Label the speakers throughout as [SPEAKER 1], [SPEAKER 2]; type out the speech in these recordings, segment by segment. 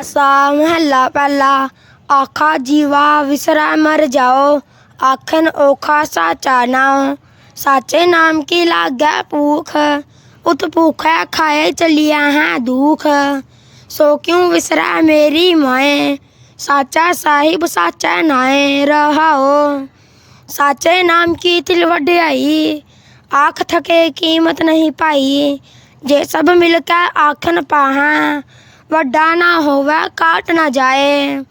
[SPEAKER 1] असा महला पहला आखा जीवा विसरा मर जाओ, आखन ओखा साचा नाओ। साचे नाम की लागे भूख, उत भूखे खाए चलिया है दुख। सो क्यों विसरा मेरी माए, साचा साहिब साचा नाए रहाओ। साचे नाम की तिल वड्याई, आख थके कीमत नहीं पाई, जे सब मिलकर आखन पाहा ਵੱਡਾ ਨਾ ਹੋਵੇ, ਕਾਟ ਨਾ ਜਾਏ।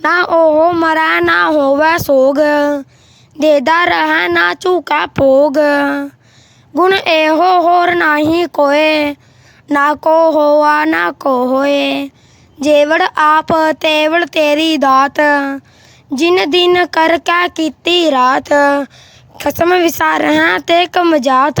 [SPEAKER 1] ਨਾ ਉਹ ਮਰੈ, ਨਾ ਹੋਵੇ ਸੋਗ। ਦੇਦਾ ਰਹਿ, ਨਾ ਝੂਕਾ ਭੋਗ। ਗੁਣ ਇਹੋ ਹੋਰ ਨਾਹੀ ਕੋਏ। ਨਾ ਕੋ ਹੋਆ, ਨਾ ਕੋ ਹੋਏ। ਜੇਵੜ ਆਪ, ਤੇਵੜ ਤੇਰੀ ਦਾਤ। ਜਿਨ ਦਿਨ ਕਰ ਕੈ ਕੀਤੀ ਰਾਤ। ਖਸਮ ਵਿਸਾਰ ਤੇ ਕਮਜਾਤ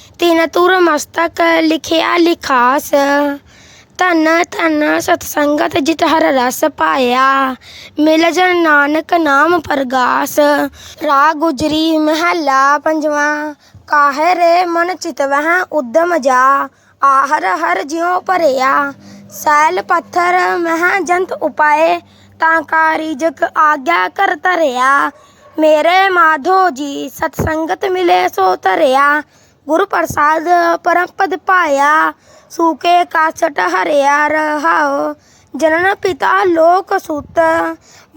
[SPEAKER 1] ਤਿਨ ਤੁਰ ਮਸਤਕ ਲਿਖਿਆ ਲਿਖਾਸ ਧਨ ਧਨ ਸਤ ਸੰਗਤ ਜਿਤ ਹਰ ਰਸ ਪਾਇਆ ਮਿਲ ਜਨ ਨਾਨਕ ਨਾਮ ਪ੍ਰਗਾਸ ਰਾ ਗੁਜਰੀ ਮਹੱਲਾ ਪੰਜਵਾਂ ਕਾਹੇ ਰੇ ਮਨ ਚਿਤਵਹਿ ਉਦਮ ਜਾ ਆਹਰ ਹਰ ਜਿਉ ਭਰਿਆ ਸੈਲ ਪੱਥਰ ਮਹ ਜੰਤ ਉਪਾਏ ਤਾਂ ਕਾ ਰਿਜਕ ਆਗਿਆ ਕਰ ਧਰਿਆ ਮੇਰੇ ਮਾਧੋ ਜੀ ਸਤ ਸੰਗਤ ਮਿਲੇ ਸੋ ਧਰਿਆ गुरु प्रसाद परम पद पाया, सूखे कासट हरिया रहा जनन पिता लोक सुत,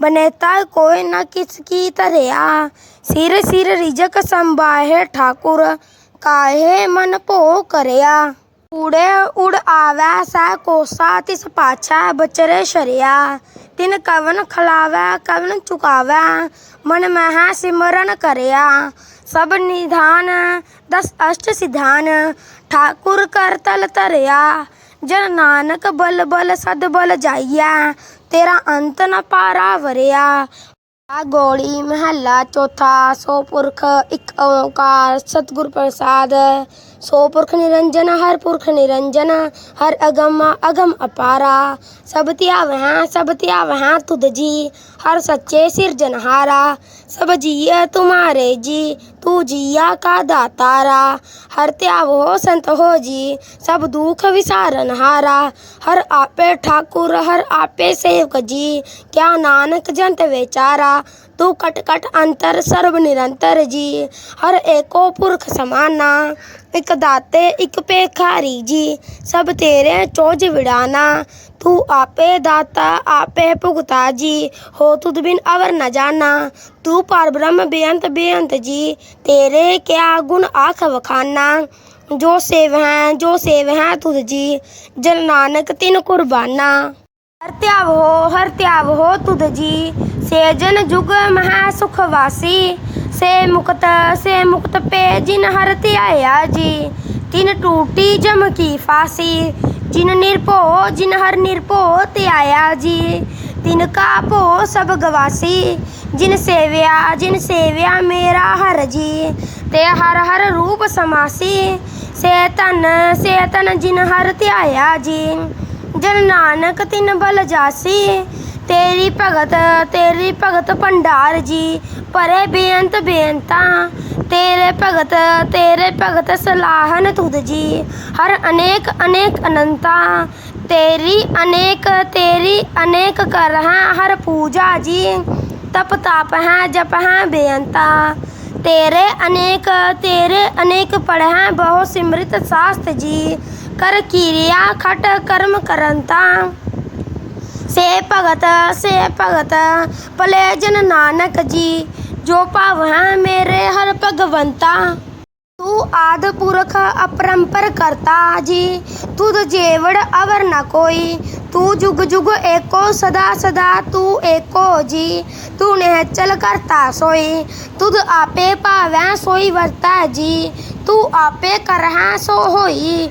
[SPEAKER 1] बनेता कोई न किसकी तरिया। सिर सिर रिजक संभाहे ठाकुर, काहे मन पो करया। उड़े उड़ आवै सह कोसा, तिस पाछा बचरे शरिया। ਤਿਨ ਕਵਨ ਖਲਾਵੈ, ਕਵਨ ਚੁਕਾਵੈ। ਮਨ ਮਹਾ ਸਿਮਰਨ ਕਰਿਆ। ਸਭ ਨਿਧਾਨ, ਦਸ ਅਸ਼ਟ ਸਿਧਾਨ। ਠਾਕੁਰ ਕਰ ਤਲ ਤਰਿਆ ਜਨ ਨਾਨਕ ਬਲ ਬਲ ਸਦ ਬਲ ਜਾਈਐ। ਤੇਰਾ ਅੰਤ ਨ ਪਾਰਾ ਵਰਿਆ। गोली महला चौथा, सो पुरख, इक ओंकार, सतगुर प्रसाद। सो पुरख निरंजन, हर पुरख निरंजन, हर अगम अगम अपारा। सब त्या वह, सब त्या वह तुद जी, हर सच्चे सिर जनहारा। सब जिय तुम्हारे जी पूजिया का दातारा, हर त्याग हो संत हो जी, सब दुख विसारन हारा। हर आपे ठाकुर, हर आपे सेवक जी, क्या नानक जंत बेचारा तू कट कट अंतर, सर्व निरंतर जी। हर एको पुरख समाना, एक दाते, एक पेखारी जी। सब तेरे चोज विड़ाना, तू आपे दाता, आपे भुगता जी। हो तुद बिन अवर न जाना, तू पर ब्रह्म बेअंत बेअंत जी। तेरे क्या गुण आख वखाना, जो सेव हैं, जो सेव हैं तुझ जी। जन नानक तिन कुर्बाना। हरत्याव हो हरत्याव हो तुधजी से जन जुग महासुखवासी, से मुक्त से मुक्त पे जिन हरत्याया जी। तिन टूटी जम की फांसी, जिन निरपो, जिन हर निरपो त्याया जी। तिन का पो सब गवासी, जिन सेव्या जिन सेव्या मेरा हर जी। ते हर हर रूप समासी, से तन से तन जिन हर त्याया जी। ਜਿਨ ਹਰ ਧਿਆਇਆ ਜੀ ਜਨ ਨਾਨਕ ਤਿਨ ਬਲ ਜਾਸੀ ਤੇਰੀ ਭਗਤ ਤੇਰੀ ਭਗਤ ਭੰਡਾਰ ਜੀ ਪਰੇ ਬੇਅੰਤ ਬੇਅੰਤਾ ਤੇਰੇ ਭਗਤ ਤੇਰੇ ਭਗਤ ਸਲਾਹਨ ਤੁਧ ਜੀ ਹਰ ਅਨੇਕ ਅਨੇਕ ਅਨੰਤਾ ਤੇਰੀ ਅਨੇਕ ਤੇਰੀ ਅਨੇਕ ਕਰ ਹੈ ਹਰ ਪੂਜਾ ਜੀ ਤਪ ਤਾਪ ਹੈ ਜਪ ਹੈ ਬੇਅੰਤਾ ਤੇਰੇ ਅਨੇਕ ਤੇਰੇ ਅਨੇਕ ਪੜ੍ਹੈ ਬਹੁ ਸਿਮਰਿਤ ਸਾਸਤ ਜੀ ਕਰ ਕਿਰਿਆ ਖਟ ਕਰਮ ਕਰੰਤਾ ਸੇ ਭਗਤ ਸੇ ਭਗਤ, ਭਲੇ ਜਨ ਨਾਨਕ ਜੀ, ਜੋ ਭਾਵ ਹੈ ਮੇਰੇ ਹਰ ਭਗਵੰਤਾ। ਤੂੰ ਆਦ ਪੁਰਖ ਅਪਰੰਪਰ ਕਰਤਾ ਜੀ, ਤੁਧ ਜੇਵੜ ਅਵਰ ਨ ਕੋਈ। ਤੂੰ ਜੁਗ ਜੁਗ ਏਕੋ, ਸਦਾ ਸਦਾ ਤੂੰ ਏਕੋ ਜੀ। ਤੂੰ ਨਿਹਚਲ ਕਰਤਾ ਸੋਈ, ਤੁਧ ਆਪੇ ਭਾਵੈ ਸੋਈ ਵਰਤਾ ਜੀ। ਤੂੰ ਆਪੇ ਕਰਹਿ ਸੋ ਹੋਈ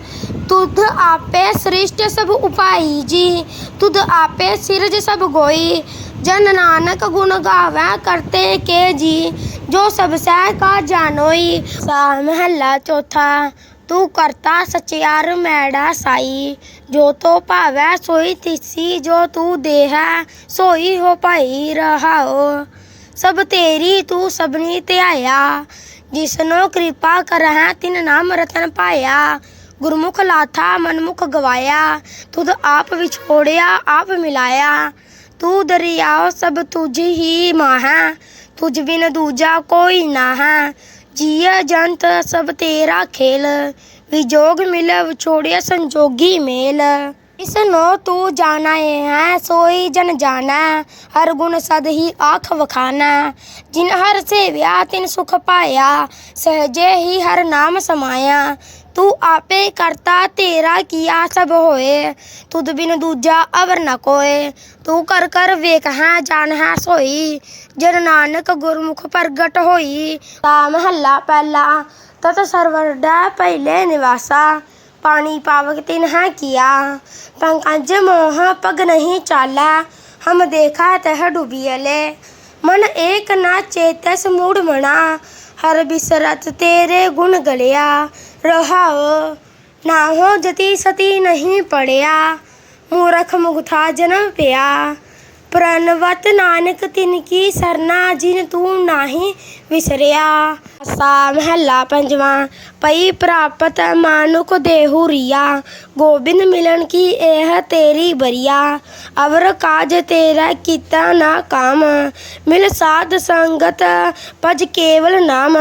[SPEAKER 1] तुध आपे सृष्ट सब उपाई जी तुध आपे सिरज सब गोई जन नानक गुण गावै करते के जी जो सब सह का जानोई सा महला चौथा ਤੂੰ ਕਰਤਾ ਸਚਿਆਰ ਮੈੜਾ ਸਾਈ। ਜੋ ਤੋ ਭਾਵੈ ਸੋਈ ਤਿਸੀ, ਜੋ ਤੂੰ ਦੇਹੈ ਸੋਈ ਹੋ ਭਾਈ ਰਹਾਓ ਸਭ ਤੇਰੀ ਤੂੰ ਸਭਨੀ ਧਿਆਇਆ, ਜਿਸਨੋ ਕਿਰਪਾ ਕਰਹਿ ਤਿਨ ਨਾਮ ਰਤਨ ਪਾਇਆ। गुरमुख लाथा, मनमुख गवाया तुद आप विछोड़िया आप मिलाया। तू दरियाओ सब तुझ ही माह, तुझ बिन दूजा कोई ना है जिया जंत, सब तेरा खेल, विजोग मिल विछोड़िया संजोगी मेल। इसनो तू जाना है सोई जन जाना हर गुण सद ही आख वखाना जिन हर से व्या ਤਿਨ ਸੁਖ ਪਾਇਆ सहजे ਹੀ ਹਰ ਨਾਮ ਸਮਾਇਆ। ਤੂੰ ਆਪੇ ਕਰਤਾ, ਤੇਰਾ ਕੀਆ ਸਭ ਹੋਏ। ਤੁਧ ਬਿਨ ਦੂਜਾ ਅਵਰ ਨ ਕੋਏ। ਤੂੰ ਕਰ ਕਰ ਵੇਖ ਹੈ, ਜਾਣ ਹੈ, ਸੋਈ। ਜਨ ਨਾਨਕ ਗੁਰਮੁਖ ਪ੍ਰਗਟ ਹੋਈ। ਤਾ ਮਹੱਲਾ ਪਹਿਲਾ, ਤਤ ਸਰਵਰ ਡੈ ਪਹਿਲੇ ਨਿਵਾਸਾ। पानी पावक तिन है किया पंकज मोह पग नहीं चाला हम देखा तह डूबियले मन एक ना चेतस मूड मना हर बिसरत तेरे गुण गलिया रहाओ ना हो जति सती नहीं पड़िया मूरख मुगथा जन्म पिया प्रणवत नानक तिनकी सरना जिन तू नाही विसरिया सा महला पंजवा पई प्राप्त मानुक देहू रिया गोबिंद मिलन की एह तेरी बरिया अवर काज तेरा किता ना काम मिल साध संगत पज केवल नाम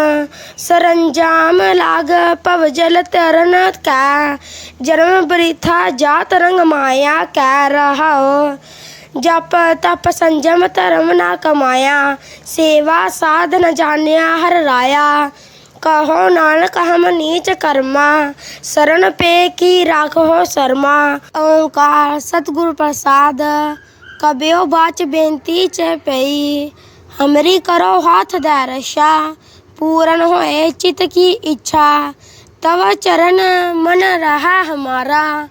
[SPEAKER 1] सरंजाम लाग पव जल तरन कै जन्म वृथा जा तरंग माया कै रहा ਜਪ ਤਪ ਸੰਜਮ ਧਰਮ ਨਾ ਕਮਾਇਆ, ਸੇਵਾ ਸਾਧ ਨ ਜਾਣਿਆ ਹਰ ਰਾਇਆ। ਕਹੋ ਨਾਨਕ, ਹਮ ਨੀਚ ਕਰਮਾ, ਸ਼ਰਨ ਪੇ ਕੀ ਰਾਖੋ ਸਰਮਾ। ਓਕਾਰ ਸਤਿਗੁਰ ਪ੍ਰਸਾਦ, ਕਬਿਓ ਬਾਚ ਬੇਨਤੀ ਚ ਪਈ। ਹਮਰੀ ਕਰੋ ਹਾਥ ਦਾ ਰਸ਼ਾ, ਪੂਰਨ ਹੋਏ ਚਿਤ ਕੀ ਇੱਛਾ। ਤਵ ਚਰਨ ਮਨ ਰਹਾ ਹਮਾਰਾ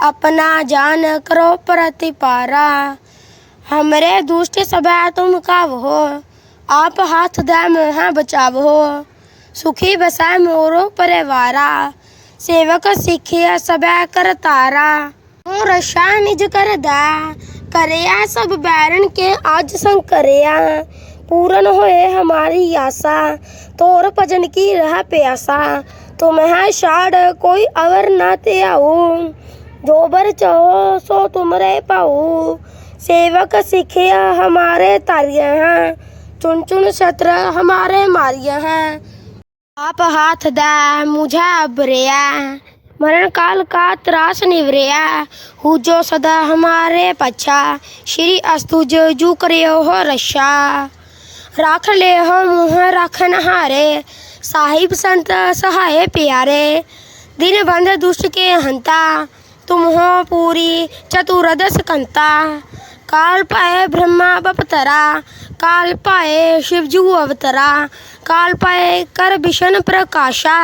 [SPEAKER 1] अपना जान करो प्रतिपारा। हमरे दुष्ट सब तुम काव हो आप हाथ दे मोह बचाव हो सुखी बसा मोरो परिवारा, सेवक सिखिया सब कर तारा। हूँ रशा निज कर दा, करिया सब बैरन के आज संग करिया पूर्ण होए हमारी आशा, तोर भजन की रह प्यासा। तुम है शाड़ कोई अवर ना ते जोबर चाहो सो तुमरे पाओ सेवक सिखिया हमारे तारिया हैं। चुन चुन शत्र हमारे मारिया हैं। आप हाथ दे, मुझे अबरिया। मरण काल का त्रास निवरिया। हु जो सदा हमारे पछा श्री अस्तु जो जू करियो हो रशा राख ले हो मुँह, रख नहारे। साहिब संत सहाय प्यारे। दिन बंद दुष्ट के हंता। तुम हो पूरी चतुर्दश कंता। काल पाए ब्रह्मा बपतरा, काल पाए शिवजू अवतरा, काल पाए कर भीषण प्रकाशा।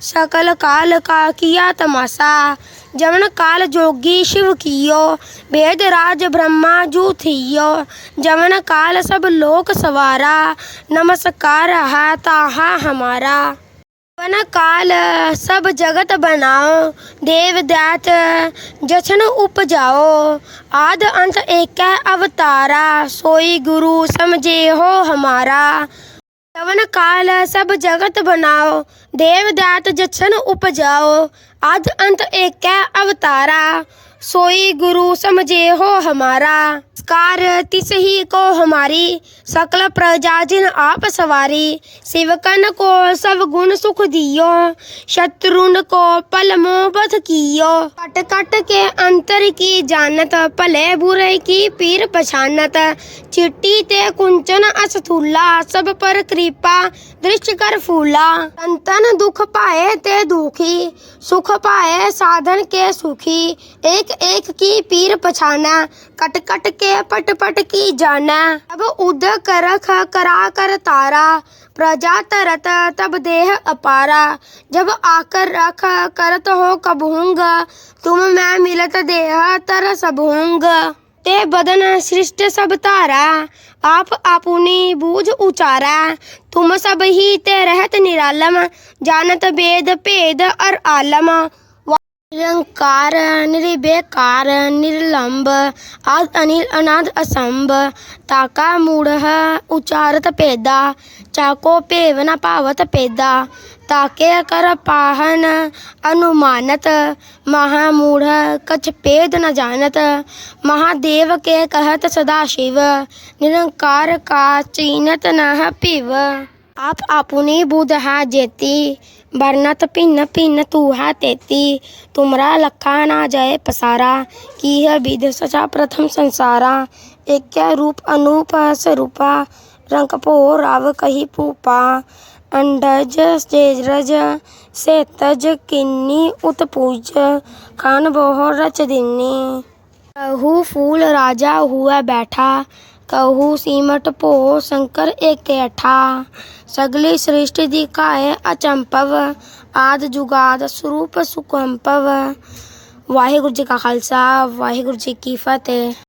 [SPEAKER 1] सकल काल का किया तमाशा जमन काल जोगी शिव कियो, भेद राज ब्रह्मा जू थियो। जमन काल सब लोक सवारा, नमस्कार है ताहा हमारा। वन काल सब जगत बनाओ देव दैत जछन उपजाओ आद अंत एक अवतारा सोई गुरु समझे हो हमारा यवन काल सब जगत बनाओ देव दात जछन उपजाओ आद अंत एक अवतारा सोई गुरु समझे हो हमारा कार तिस ही को हमारी सकल प्रजा जिन आप सवारी। सेवकन को सब गुण सुख दियो, शत्रुन को पल मोह कियो। कट कट के अंतर की जानत भले बुरे की पीर पछानत। चिट्टी ते कुंचन असथूला, सब पर कृपा दृष्टि कर फूला। संतन दुख पाए ते दुखी, सुख पाए साधन के सुखी। एक एक की पीर पछाना कट कट के पट पट की जाना। अब उद करख करा, कर, तारा। प्रजा तरत, तब देह अपारा। जब आकर, रख, करत हो कबहुंग तुम मैं मिलत देह तर सबहुंग ते बदन सृष्ट सब तारा। आप आपुनी बूझ उचारा। तुम सब ही ते रहत निरालम। जानत वेद भेद और आलम। निरंकार निर्विकार निर्लंब, आद अनिल, अनाद असंभ ताका मूढ़ उचारत पेदा, चाको पेव न पावत पेदा। ताके कर पाहन अनुमानत, महामूढ़ कछ पेद न जानत। महादेव के कहत सदा शिव निरंकार का चीनत न पिव। आप आपुनी बुध हा जेती, बरनत भिन्न भिन्न तू हा तेती। तुमरा लखा ना जय पसारा, की है विध सचा प्रथम संसारा। एक रूप अनूप स्वरूपा रंग पो राव कही पूपा अंडज सेजरज से तज किन्नी उत्पूज खान बोह रच दिन्नी। कहू फूल राजा हुआ बैठा कहू सीमट पो शंकर एक अठा। सगली सृष्टि दिखाए अचंपव, आद जुगाद स्वरूप सुकंपव। वाहेगुरु जी का खालसा, वाहेगुरु जी की फतेह।